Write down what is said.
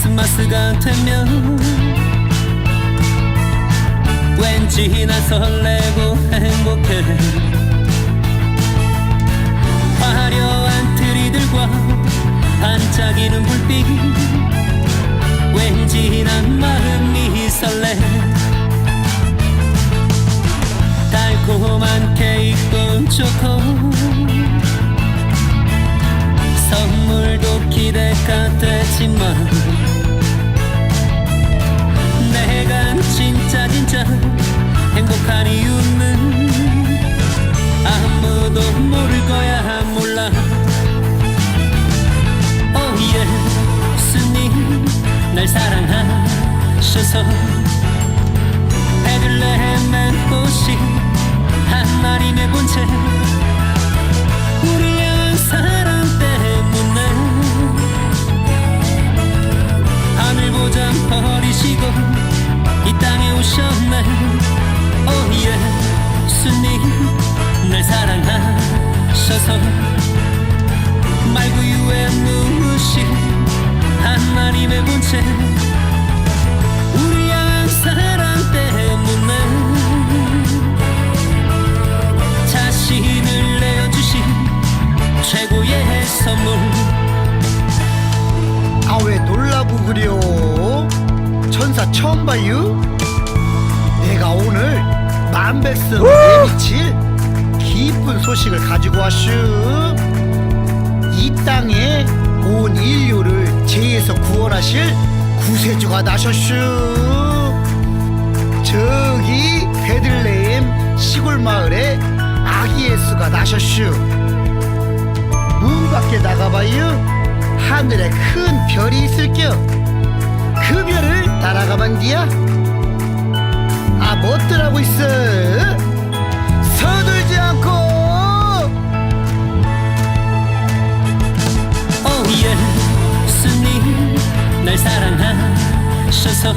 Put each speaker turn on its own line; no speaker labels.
크리스마스가 되면 왠지 난 설레고 행복해. 화려한 트리들과 반짝이는 불빛 왠지 난 마음이 설레. 달콤한 케이크도 좋고 선물도 기대가 되지만 사랑하셔서 베들레헴의 꽃이 하나님의 본체 우리 향한 사랑 때문에 하늘 보장 버리시고 이 땅에 오셨네. 오 예수님 날 사랑하셔서 말구유에 누우신 하나님의 본체 최고의 선물.
아 왜 놀라고 그려 천사 처음 봐요? 내가 오늘 만백성 내미칠 기쁜 소식을 가지고 왔슈. 이 땅에 온 인류를 죄에서 구원하실 구세주가 나셨슈. 저기 베들레헴 시골 마을에 아기 예수가 나셨슈. 문 밖에 나가봐요. 하늘에 큰 별이 있을겨 그 별을 따라가만 뒤야. 아 멋들하고 있어. 서둘지 않고.
오 예수님 날 사랑하셔서